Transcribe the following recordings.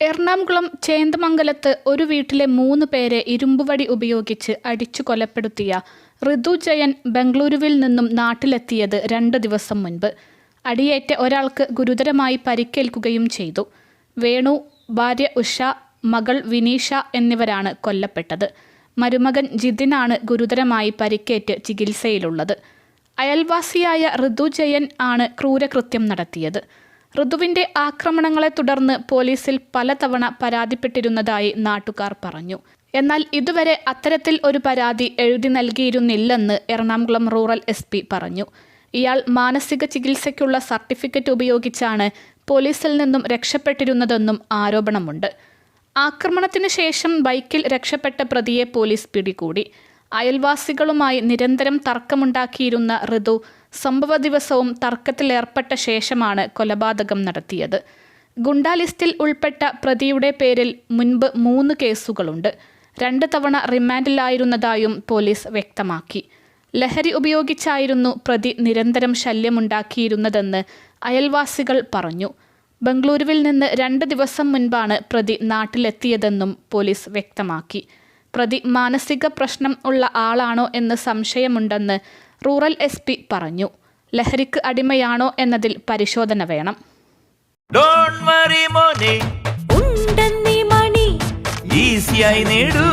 എറണാകുളം ചേന്ദമംഗലത്ത് ഒരു വീട്ടിലെ മൂന്ന് പേരെ ഇരുമ്പുവടി ഉപയോഗിച്ച് അടിച്ചു കൊലപ്പെടുത്തിയ ഋതു ജയൻ ബംഗളൂരുവിൽ നിന്നും നാട്ടിലെത്തിയത് രണ്ട് ദിവസം മുൻപ്. അടിയേറ്റ ഒരാൾക്ക് ഗുരുതരമായി പരിക്കേൽക്കുകയും ചെയ്തു. വേണു ഭാര്യ ഉഷ മകൾ വിനീഷ എന്നിവരാണ് കൊല്ലപ്പെട്ടത്. മരുമകൻ ജിതിനാണ് ഗുരുതരമായി പരിക്കേറ്റ് ചികിത്സയിലുള്ളത്. അയൽവാസിയായ ഋതു ജയൻ ആണ് ക്രൂരകൃത്യം നടത്തിയത്. ഋതുവിന്റെ ആക്രമണങ്ങളെ തുടർന്ന് പോലീസിൽ പലതവണ പരാതിപ്പെട്ടിരുന്നതായി നാട്ടുകാർ പറഞ്ഞു. എന്നാൽ ഇതുവരെ അത്തരത്തിൽ ഒരു പരാതി എഴുതി നൽകിയിരുന്നില്ലെന്ന് എറണാകുളം റൂറൽ എസ് പറഞ്ഞു. ഇയാൾ മാനസിക ചികിത്സയ്ക്കുള്ള സർട്ടിഫിക്കറ്റ് ഉപയോഗിച്ചാണ് പോലീസിൽ നിന്നും രക്ഷപ്പെട്ടിരുന്നതെന്നും ആരോപണമുണ്ട്. ആക്രമണത്തിന് ശേഷം ബൈക്കിൽ രക്ഷപ്പെട്ട പ്രതിയെ പോലീസ് പിടികൂടി. അയൽവാസികളുമായി നിരന്തരം തർക്കമുണ്ടാക്കിയിരുന്ന ഋതു സംഭവ ദിവസവും തർക്കത്തിലേർപ്പെട്ട ശേഷമാണ് കൊലപാതകം നടത്തിയത്. ഗുണ്ടാലിസ്റ്റിൽ ഉൾപ്പെട്ട പ്രതിയുടെ പേരിൽ മുൻപ് മൂന്ന് കേസുകളുണ്ട്. രണ്ട് തവണ റിമാൻഡിലായിരുന്നതായും പോലീസ് വ്യക്തമാക്കി. ലഹരി ഉപയോഗിച്ചായിരുന്നു പ്രതി നിരന്തരം ശല്യമുണ്ടാക്കിയിരുന്നതെന്ന് അയൽവാസികൾ പറഞ്ഞു. ബംഗളൂരുവിൽ നിന്ന് രണ്ട് ദിവസം മുൻപാണ് പ്രതി നാട്ടിലെത്തിയതെന്നും പോലീസ് വ്യക്തമാക്കി. പ്രതി മാനസിക പ്രശ്നം ഉള്ള ആളാണോ എന്ന് സംശയമുണ്ടെന്ന് റൂറൽ എസ് പി പറഞ്ഞു. ലഹരിക്ക് അടിമയാണോ എന്നതിൽ പരിശോധന വേണം. ഡോണ്ട് വറി മോനെ. ഉണ്ടെന്നീ മണി. ഈസിയായി നേടൂ.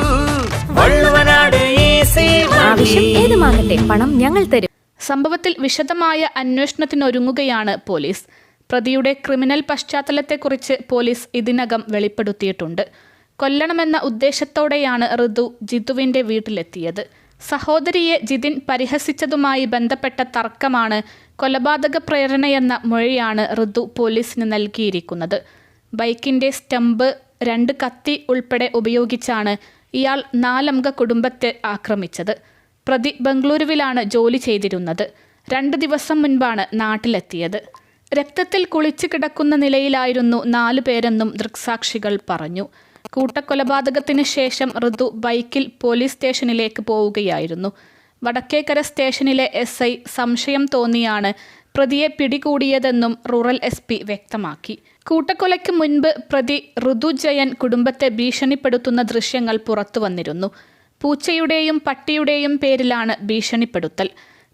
വള്ളുവനാട് ഈസി ആവശ്യം ഏതുമാകട്ടെ പണം ഞങ്ങൾ തരും. സംഭവത്തിൽ വിശദമായ അന്വേഷണത്തിനൊരുങ്ങുകയാണ് പോലീസ്. പ്രതിയുടെ ക്രിമിനൽ പശ്ചാത്തലത്തെക്കുറിച്ച് പോലീസ് ഇതിനകം വെളിപ്പെടുത്തിയിട്ടുണ്ട്. കൊല്ലണമെന്ന ഉദ്ദേശത്തോടെയാണ് ഋതു ജിതുവിന്റെ വീട്ടിലെത്തിയത്. സഹോദരിയെ ജിതിൻ പരിഹസിച്ചതുമായി ബന്ധപ്പെട്ട തർക്കമാണ് കൊലപാതക പ്രേരണയെന്ന മൊഴിയാണ് ഋതു പോലീസിന് നൽകിയിരിക്കുന്നത്. ബൈക്കിന്റെ സ്റ്റമ്പ് രണ്ട് കത്തി ഉൾപ്പെടെ ഉപയോഗിച്ചാണ് ഇയാൾ നാലംഗ കുടുംബത്തെ ആക്രമിച്ചത്. പ്രതി ബംഗളൂരുവിലാണ് ജോലി ചെയ്തിരുന്നത്. രണ്ട് ദിവസം മുൻപാണ് നാട്ടിലെത്തിയത്. രക്തത്തിൽ കുളിച്ചു കിടക്കുന്ന നിലയിലായിരുന്നു നാലു പേരെന്നും ദൃക്സാക്ഷികൾ പറഞ്ഞു. കൂട്ടക്കൊലപാതകത്തിന് ശേഷം ഋതു ബൈക്കിൽ പോലീസ് സ്റ്റേഷനിലേക്ക് പോവുകയായിരുന്നു. വടക്കേക്കര സ്റ്റേഷനിലെ എസ് ഐ സംശയം തോന്നിയാണ് പ്രതിയെ പിടികൂടിയതെന്നും റൂറൽ എസ് പി വ്യക്തമാക്കി. കൂട്ടക്കൊലയ്ക്ക് മുൻപ് പ്രതി ഋതു ജയൻ കുടുംബത്തെ ഭീഷണിപ്പെടുത്തുന്ന ദൃശ്യങ്ങൾ പുറത്തു വന്നിരുന്നു. പൂച്ചയുടെയും പട്ടിയുടെയും പേരിലാണ് ഭീഷണിപ്പെടുത്തൽ.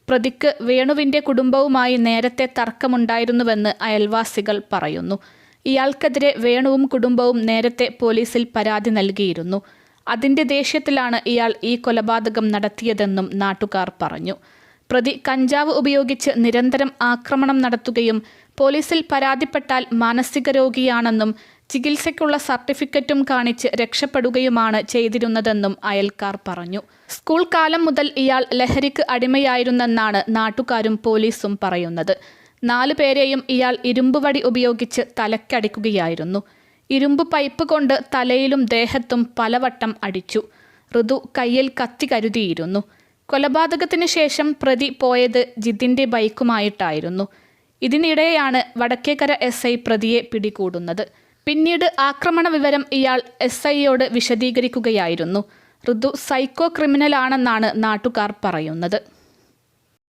പ്രതിക്ക് വേണുവിന്റെ കുടുംബവുമായി നേരത്തെ തർക്കമുണ്ടായിരുന്നുവെന്ന് അയൽവാസികൾ പറയുന്നു. ഇയാൾക്കെതിരെ വേണുവും കുടുംബവും നേരത്തെ പോലീസിൽ പരാതി നൽകിയിരുന്നു. അതിന്റെ ദേഷ്യത്തിലാണ് ഇയാൾ ഈ കൊലപാതകം നടത്തിയതെന്നും നാട്ടുകാർ പറഞ്ഞു. പ്രതി കഞ്ചാവ് ഉപയോഗിച്ച് നിരന്തരം ആക്രമണം നടത്തുകയും പോലീസിൽ പരാതിപ്പെട്ടാൽ മാനസിക രോഗിയാണെന്നും ചികിത്സയ്ക്കുള്ള സർട്ടിഫിക്കറ്റും കാണിച്ച് രക്ഷപ്പെടുകയുമാണ് ചെയ്തിരുന്നതെന്നും അയൽക്കാർ പറഞ്ഞു. സ്കൂൾ കാലം മുതൽ ഇയാൾ ലഹരിക്ക് അടിമയായിരുന്നെന്നാണ് നാട്ടുകാരും പോലീസും പറയുന്നത്. നാലു പേരെയും ഇയാൾ ഇരുമ്പുവടി ഉപയോഗിച്ച് തലക്കടിക്കുകയായിരുന്നു. ഇരുമ്പ് പൈപ്പ് കൊണ്ട് തലയിലും ദേഹത്തും പലവട്ടം അടിച്ചു. ഋതു കയ്യിൽ കത്തി കരുതിയിരുന്നു. കൊലപാതകത്തിന് ശേഷം പ്രതി പോയത് ജിതിന്റെ ബൈക്കുമായിട്ടായിരുന്നു. ഇതിനിടെയാണ് വടക്കേക്കര എസ് ഐ പ്രതിയെ പിടികൂടുന്നത്. പിന്നീട് ആക്രമണ വിവരം ഇയാൾ എസ് ഐയോട് വിശദീകരിക്കുകയായിരുന്നു. ഋതു സൈക്കോ ക്രിമിനലാണെന്നാണ് നാട്ടുകാർ പറയുന്നത്.